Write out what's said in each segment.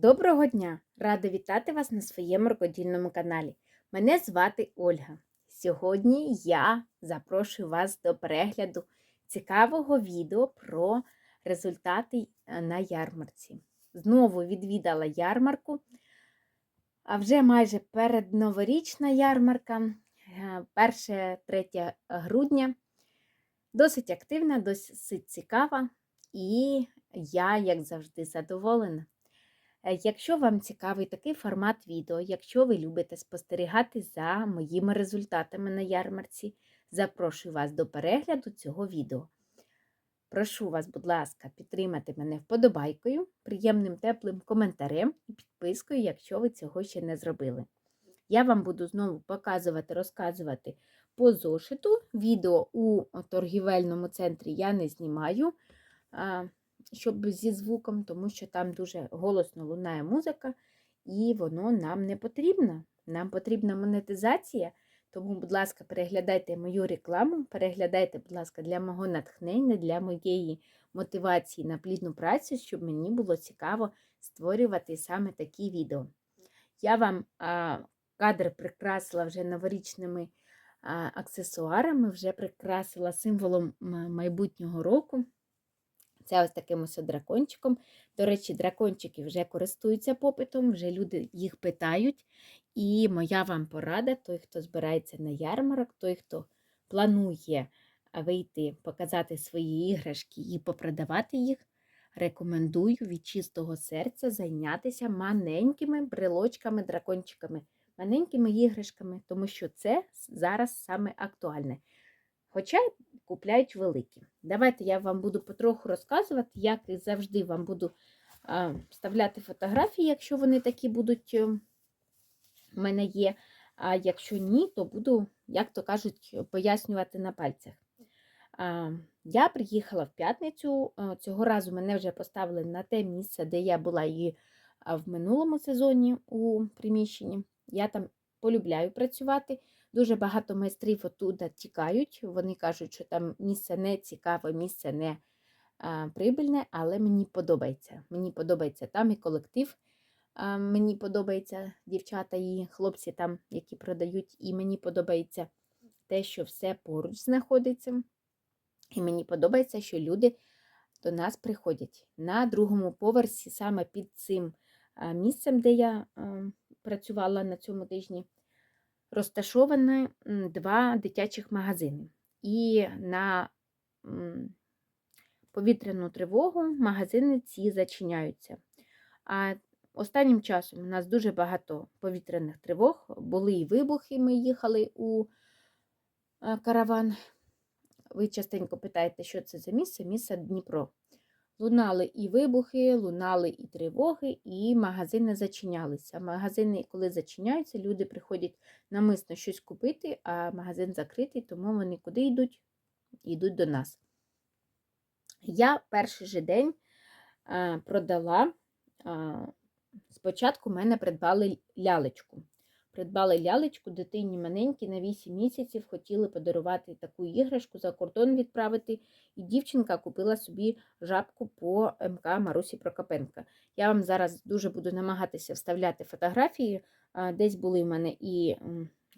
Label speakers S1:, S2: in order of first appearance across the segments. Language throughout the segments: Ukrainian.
S1: Доброго дня! Рада вітати вас на своєму рукодільному каналі. Мене звати Ольга. Сьогодні я запрошую вас до перегляду цікавого відео про результати е, на ярмарці. Знову відвідала ярмарку, а вже майже передноворічна ярмарка, 1-3 грудня. Досить активна, досить цікава, і я, як завжди, задоволена. Е, Якщо вам цікавий такий формат відео, якщо ви любите спостерігати за моїми результатами на ярмарці, запрошую вас до перегляду цього відео. Прошу вас, будь ласка, підтримати мене вподобайкою, приємним теплим коментарем і підпискою, якщо ви цього ще не зробили. Я вам буду знову показувати, розказувати по зошиту. Відео у торгівельному центрі я не знімаю щоб зі звуком, тому що там дуже голосно лунає музика, і воно нам не потрібно. Нам потрібна монетизація. Тому, будь ласка, переглядайте мою рекламу, переглядайте, будь ласка, для мого натхнення, для моєї мотивації на плідну працю, щоб мені було цікаво створювати саме такі відео. Я вам а, кадр прикрасила вже новорічними а, аксесуарами, вже прикрасила символом майбутнього року. Це ось таким ось дракончиком. До речі, дракончики вже користуються попитом, вже люди їх питають. І моя вам порада, той, хто збирається на ярмарок, той, хто планує вийти, показати свої іграшки і попродавати їх, рекомендую від чистого серця зайнятися маленькими брелочками, дракончиками, маленькими іграшками, тому що це зараз саме актуальне. Хоча купляють великі. Давайте я вам буду потроху розказувати, як і завжди вам буду вставляти фотографії, якщо вони такі будуть у е, мене є. А якщо ні, то буду, як то кажуть, пояснювати на пальцях. Я приїхала в п'ятницю. Цього разу мене вже поставили на те місце, де я була і в минулому сезоні у приміщенні. Я там полюбляю працювати. Дуже багато майстрів оттуда тікають. Вони кажуть, що там місце не цікаве, місце не прибильне, але мені подобається. Мені подобається там і колектив. Мені подобається дівчата і хлопці там, які продають, і мені подобається те, що все поруч знаходиться. І мені подобається, що люди до нас приходять. На другому поверсі, саме під цим місцем, де я працювала на цьому тижні розташовані два дитячих магазини. І на повітряну тривогу магазини ці зачиняються. А останнім часом у нас дуже багато повітряних тривог, були і вибухи, ми їхали у караван. Ви частенько питаєте, що це за місце? Місце Дніпро. Лунали і вибухи, лунали і тривоги, і магазини зачинялися. Магазини, коли зачиняються, люди приходять намисно щось купити, а магазин закритий, тому вони куди йдуть? Йдуть до нас. Я перший же день продала, спочатку мене придбали лялечку. Придбали лялечку дитині маленькій на 8 місяців, хотіли подарувати таку іграшку за кордон відправити. І дівчинка купила собі жабку по МК Марусі Прокопенка. Я вам зараз дуже буду намагатися вставляти фотографії. Десь були в мене і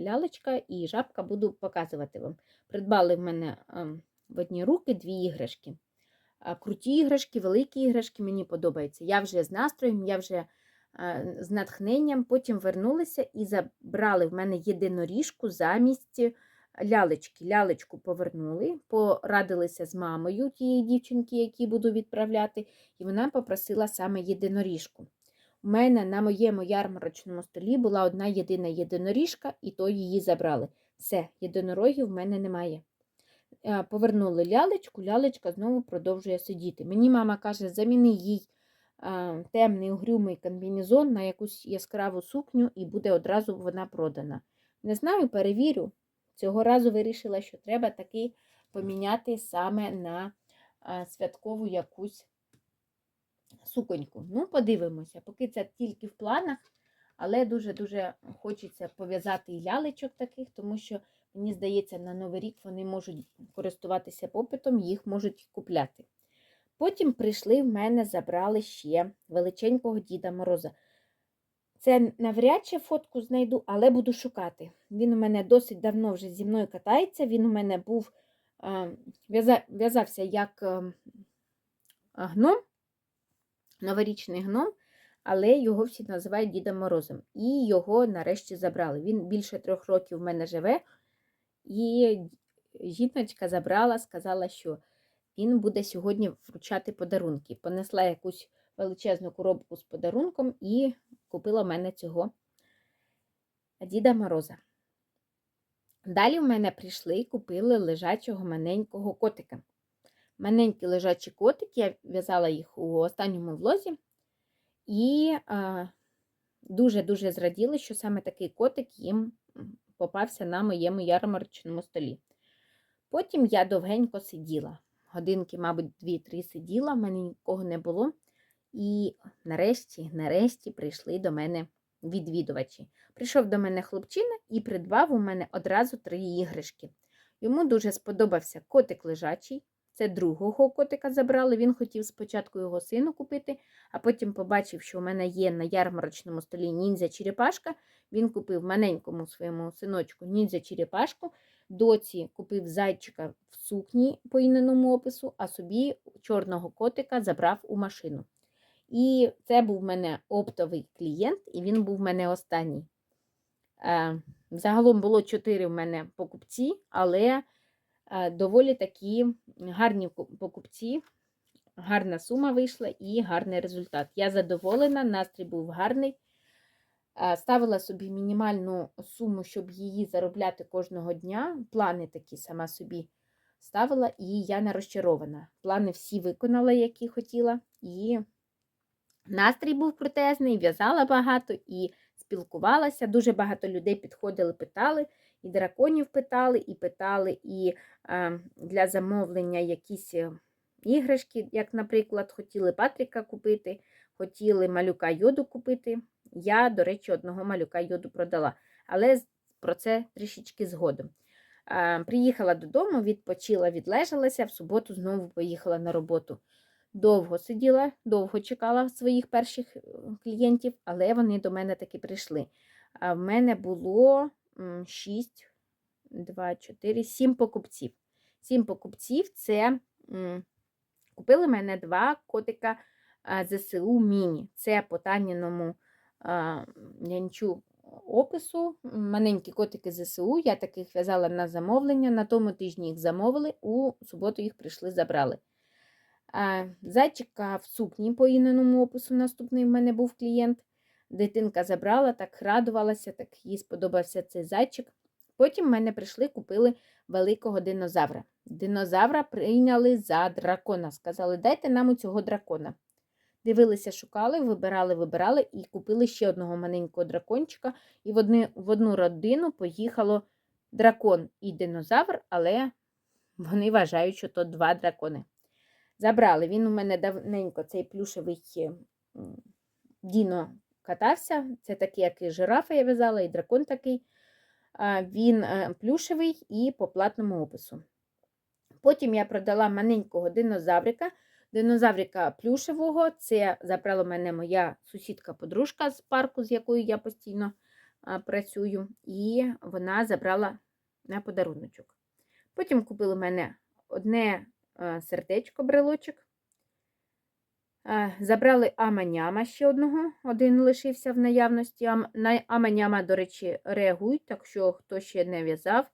S1: лялечка, і жабка буду показувати вам. Придбали в мене в одні руки дві іграшки. Круті іграшки, великі іграшки, мені подобаються. Я вже з настроєм, я вже з натхненням, потім вернулися і забрали в мене єдиноріжку замість лялечки. Лялечку повернули, порадилися з мамою тієї дівчинки, які буду відправляти, і вона попросила саме єдиноріжку. У мене на моєму ярмарочному столі була одна єдина єдиноріжка, і то її забрали. Все, єдинорогів в мене немає. Повернули лялечку, лялечка знову продовжує сидіти. Мені мама каже, заміни їй темний угрюмий комбінезон на якусь яскраву сукню, і буде одразу вона продана. Не знаю, перевірю. Цього разу вирішила, що треба таки поміняти саме на святкову якусь суконьку. Ну, подивимося, поки це тільки в планах, але дуже-дуже хочеться пов'язати і лялечок таких, тому що, мені здається, на Новий рік вони можуть користуватися попитом, їх можуть купляти. Потім прийшли в мене, забрали ще величенького Діда Мороза. Це навряд чи фотку знайду, але буду шукати. Він у мене досить давно вже зі мною катається. Він у мене був в'язався як е, гном, новорічний гном, але його всі називають Дідом Морозом. І його нарешті забрали. Він більше трьох років в мене живе, і жіночка забрала, сказала, що він буде сьогодні вручати подарунки. Понесла якусь величезну коробку з подарунком і купила в мене цього Діда Мороза. Далі в мене прийшли і купили лежачого маленького котика. Маленький лежачий котик, я в'язала їх у останньому влозі, і дуже-дуже зраділи, що саме такий котик їм попався на моєму ярмарочному столі. Потім я довгенько сиділа. Годинки, мабуть, дві-три сиділа, в мене нікого не було. І нарешті, нарешті прийшли до мене відвідувачі. Прийшов до мене хлопчина і придбав у мене одразу три іграшки. Йому дуже сподобався котик лежачий. Це другого котика забрали. Він хотів спочатку його сину купити, а потім побачив, що у мене є на ярмарочному столі ніндзя черепашка. Він купив маленькому своєму синочку ніндзя черепашку. Доці купив зайчика в сукні по інному опису, а собі чорного котика забрав у машину. І це був в мене оптовий клієнт, і він був в мене останній. Е, Загалом було чотири в мене покупці, але е, доволі такі гарні покупці, гарна сума вийшла і гарний результат. Я задоволена, настрій був гарний. Е, Ставила собі мінімальну суму, щоб її заробляти кожного дня. Плани такі сама собі ставила, і я не розчарована. Плани всі виконала, які хотіла, і настрій був крутезний, в'язала багато і спілкувалася. Дуже багато людей підходили, питали, і драконів питали, і питали, і е, для замовлення якісь е, іграшки, як, наприклад, хотіли Патріка купити, хотіли малюка йоду купити. Я, до речі, одного малюка йоду продала, але про це трішечки згодом. Приїхала додому, відпочила, відлежалася, в суботу знову поїхала на роботу. Довго сиділа, довго чекала своїх перших е, клієнтів, але вони до мене таки прийшли. А в мене було 6, 2, 4, 7 покупців. 7 покупців це купили мене два котика ЗСУ Міні. Це по Таніному нянчу опису. Маленькі котики ЗСУ. Я таких в'язала на замовлення. На тому тижні їх замовили, у суботу їх прийшли, забрали. Зайчика в сукні по інному опису наступний в мене був клієнт. Дитинка забрала, так радувалася, так їй сподобався цей зайчик. Потім в мене прийшли, купили великого динозавра. Динозавра прийняли за дракона. Сказали, дайте нам у цього дракона. Дивилися, шукали, вибирали, вибирали і купили ще одного маленького дракончика. І в, одни, в одну родину поїхало дракон і динозавр, але вони вважають, що то два дракони. Забрали. Він у мене давненько цей плюшевий Діно катався. Це такий, як і жирафа я в'язала, і дракон такий. Він е, плюшевий і по платному опису. Потім я продала маленького динозаврика. Динозаврика плюшевого. Це забрала мене моя сусідка-подружка з парку, з якою я постійно працюю, і вона забрала на подаруночок. Потім купили мене одне сердечко брелочок. Забрали аманяма ще одного, один лишився в наявності. На аманяма, до речі, реагують, так що хто ще не в'язав,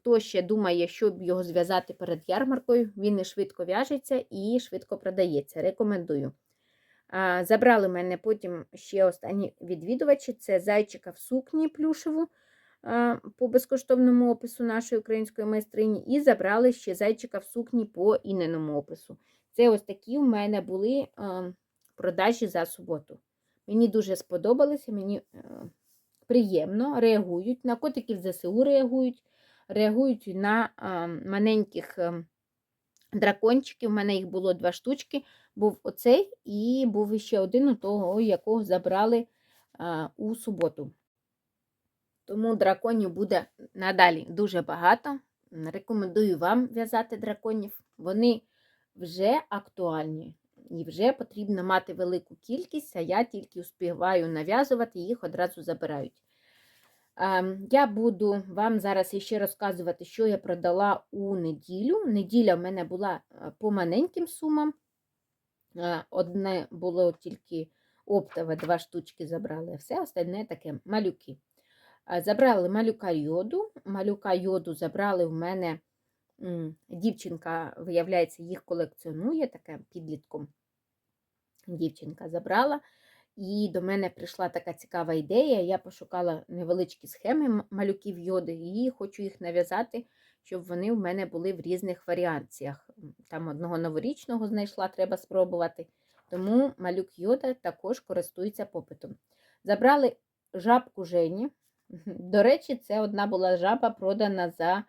S1: хто ще думає, щоб його зв'язати перед ярмаркою, він і швидко в'яжеться і швидко продається. Рекомендую. Забрали мене потім ще останні відвідувачі: це зайчика в сукні плюшеву по безкоштовному опису нашої української майстрині, і забрали ще зайчика в сукні по інненому опису. Це ось такі в мене були продажі за суботу. Мені дуже сподобалося, мені е, приємно, реагують. На котиків ЗСУ реагують, реагують на маленьких е, дракончиків. У мене їх було два штучки. Був оцей і був іще один у того, якого забрали у суботу. Тому драконів буде надалі дуже багато. Рекомендую вам в'язати драконів. Вони вже актуальні. І вже потрібно мати велику кількість, а я тільки успіваю нав'язувати, їх одразу забирають. Я буду вам зараз іще розказувати, що я продала у неділю. Неділя в мене була е, по маленьким сумам. Е, Одне було тільки оптове, два штучки забрали, все остальне таке малюки. Е, Забрали малюка йоду. Малюка йоду забрали в мене дівчинка, виявляється, їх колекціонує таке підлітком. Дівчинка забрала. І до мене прийшла така цікава ідея. Я пошукала невеличкі схеми малюків йоди і хочу їх нав'язати, щоб вони в мене були в різних варіаціях. Там одного новорічного знайшла, треба спробувати. Тому малюк йода також користується попитом. Забрали жабку Жені. До речі, це одна була жаба продана за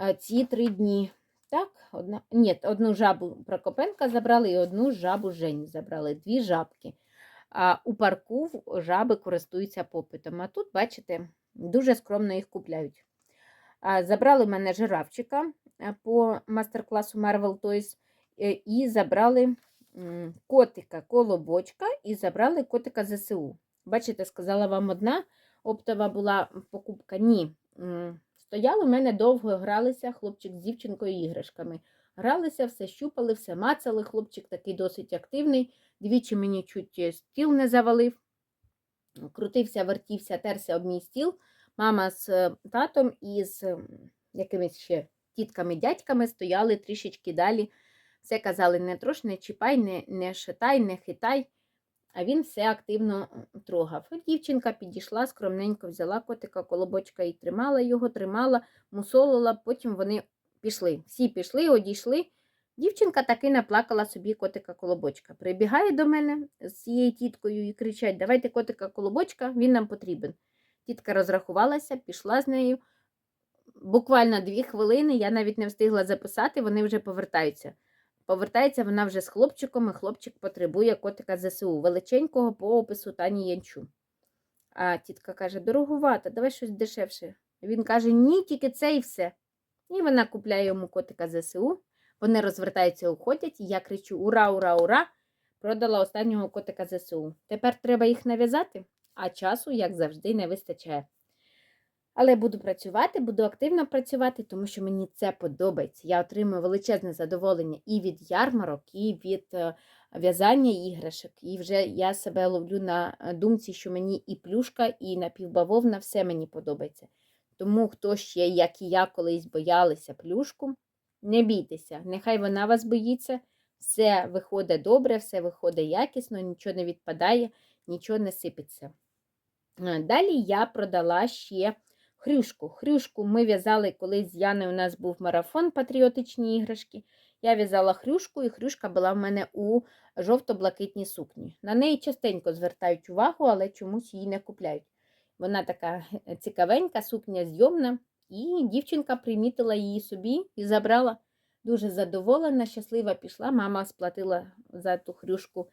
S1: е, ці три дні. Так, одна. Ні, одну жабу Прокопенка забрали і одну жабу Жені забрали. Дві жабки. У парку жаби користуються попитом. А тут, бачите, дуже скромно їх купляють. Забрали мене жирафчика е, по мастер-класу Marvel Toys е, і забрали котика колобочка і забрали котика ЗСУ. Бачите, сказала вам одна оптова була покупка. Ні. Стояли в мене довго, гралися хлопчик з дівчинкою іграшками. Гралися, все щупали, все мацали. Хлопчик такий досить активний. Двічі мені чуть е, стіл не завалив. Крутився, вертівся, терся об мій стіл. Мама з е, татом і з якимись ще тітками, дядьками стояли трішечки далі. Все казали, не трош, не чіпай, не, не шитай, не хитай. А він все активно трогав. Дівчинка підійшла, скромненько взяла котика, колобочка і тримала його, тримала, мусолила, потім вони пішли. Всі пішли, одійшли. Дівчинка таки наплакала собі котика колобочка. Прибігає до мене з цією тіткою і кричать: Давайте котика колобочка, він нам потрібен. Тітка розрахувалася, пішла з нею. Буквально дві хвилини, я навіть не встигла записати, вони вже повертаються. Повертається вона вже з хлопчиком, і хлопчик потребує котика ЗСУ, величенького по опису Тані Янчу. А тітка каже: дорогувата, давай щось дешевше. Він каже, ні, тільки це і все. І вона купляє йому котика ЗСУ. Вони розвертаються, уходять, і я кричу: Ура, ура, ура! Продала останнього котика ЗСУ. Тепер треба їх нав'язати, а часу, як завжди, не вистачає. Але буду працювати, буду активно працювати, тому що мені це подобається. Я отримую величезне задоволення і від ярмарок, і від е, в'язання іграшок. І вже я себе ловлю на е, думці, що мені і плюшка, і напівбавовна все мені подобається. Тому хто ще, як і я, колись боялися плюшку, не бійтеся, нехай вона вас боїться, все виходить добре, все виходить якісно, нічого не відпадає, нічого не сипеться. Далі я продала ще хрюшку. Хрюшку ми в'язали колись з Яною, у нас був марафон патріотичні іграшки. Я в'язала хрюшку, і хрюшка була в мене у жовто-блакитній сукні. На неї частенько звертають увагу, але чомусь її не купляють. Вона така е, цікавенька, сукня зйомна, і дівчинка примітила її собі і забрала. Дуже задоволена, щаслива пішла. Мама сплатила за ту хрюшку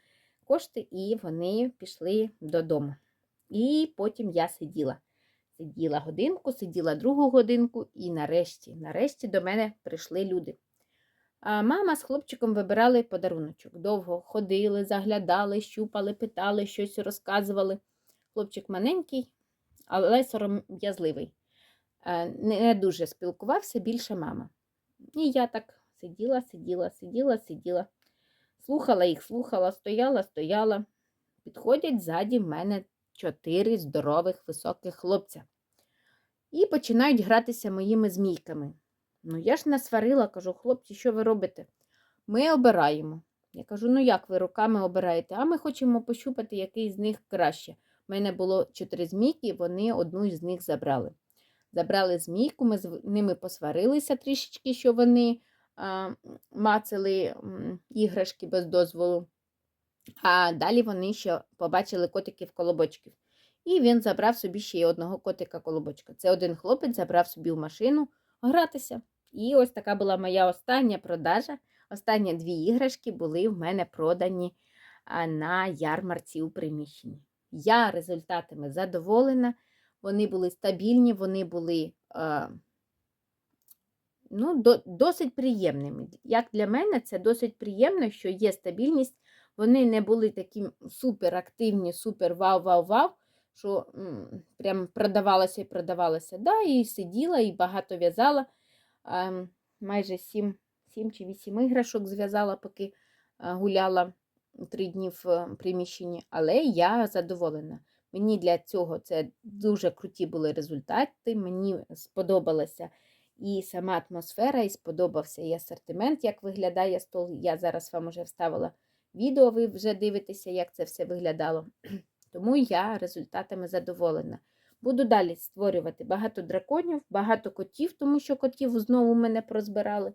S1: кошти, і вони пішли додому. І потім я сиділа. Сиділа годинку, сиділа другу годинку, і нарешті, нарешті до мене прийшли люди. А мама з хлопчиком вибирали подаруночок. Довго ходили, заглядали, щупали, питали, щось розказували. Хлопчик маленький, але сором'язливий. Е, Не дуже спілкувався, більше мама. І я так сиділа, сиділа, сиділа, сиділа. Слухала їх, слухала, стояла, стояла. Підходять ззаді в мене чотири здорових високих хлопця. І починають гратися моїми змійками. Ну, я ж насварила, кажу, хлопці, що ви робите? Ми обираємо. Я кажу, ну як ви руками обираєте? А ми хочемо пощупати, який з них краще. У мене було чотири змійки, вони одну із них забрали. Забрали змійку, ми з ними посварилися трішечки, що вони а, мацали іграшки без дозволу. А далі вони ще побачили котиків колобочків. І він забрав собі ще й одного котика колобочка. Це один хлопець забрав собі в машину гратися. І ось така була моя остання продажа. Останні дві іграшки були в мене продані на ярмарці у приміщенні. Я результатами задоволена. Вони були стабільні, вони були е, ну, до, досить приємними. Як для мене, це досить приємно, що є стабільність. Вони не були такі супер активні, супер вау-вау-вау, що м, прям продавалося і продавалося. Да, і сиділа, і багато в'язала. Ем, майже 7, 7 чи 8 іграшок зв'язала, поки е, гуляла три дні в е, приміщенні, але я задоволена. Мені для цього це дуже круті були результати. Мені сподобалася і сама атмосфера, і сподобався і асортимент, як виглядає стол. Я зараз вам вже вставила відео, ви вже дивитеся, як це все виглядало. Тому я результатами задоволена. Буду далі створювати багато драконів, багато котів, тому що котів знову мене прозбирали.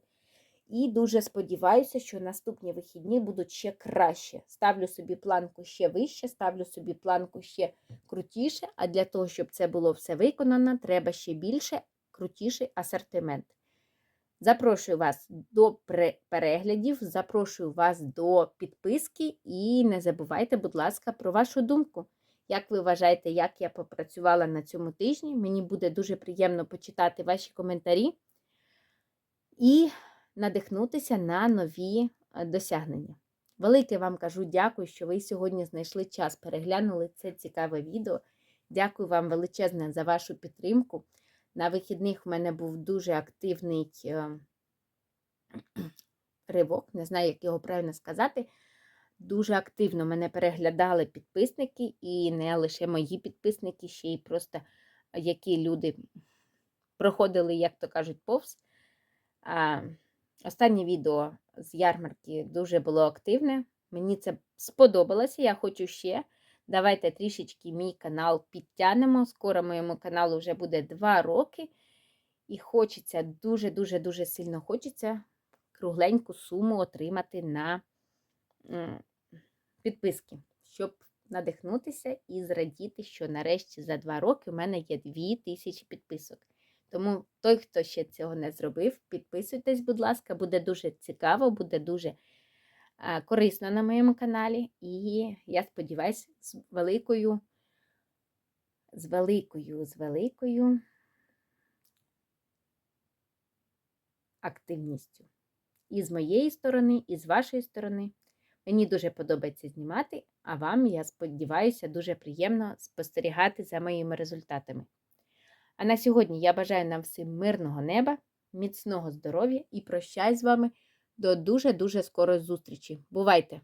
S1: І дуже сподіваюся, що наступні вихідні будуть ще краще. Ставлю собі планку ще вище, ставлю собі планку ще крутіше, а для того, щоб це було все виконано, треба ще більше, крутіший асортимент. Запрошую вас до переглядів, запрошую вас до підписки і не забувайте, будь ласка, про вашу думку. Як ви вважаєте, як я попрацювала на цьому тижні? Мені буде дуже приємно почитати ваші коментарі і надихнутися на нові е, досягнення. Велике вам кажу дякую, що ви сьогодні знайшли час, переглянули це цікаве відео. Дякую вам величезне за вашу підтримку. На вихідних в мене був дуже активний е, ривок, не знаю, як його правильно сказати. Дуже активно мене переглядали підписники, і не лише мої підписники, ще й просто які люди проходили, як то кажуть, повз. Останнє відео з ярмарки дуже було активне. Мені це сподобалося. Я хочу ще. Давайте трішечки мій канал підтягнемо. Скоро моєму каналу вже буде 2 роки. І хочеться, дуже-дуже дуже сильно хочеться кругленьку суму отримати на підписки, щоб надихнутися і зрадіти, що нарешті за 2 роки у мене є 2000 підписок. Тому той, хто ще цього не зробив, підписуйтесь, будь ласка, буде дуже цікаво, буде дуже а, корисно на моєму каналі. І я сподіваюся, з великою, з великою, з великою активністю. І з моєї сторони, і з вашої сторони. Мені дуже подобається знімати, а вам, я сподіваюся, дуже приємно спостерігати за моїми результатами. А на сьогодні я бажаю нам всім мирного неба, міцного здоров'я і прощаюсь з вами до дуже-дуже скорої зустрічі. Бувайте!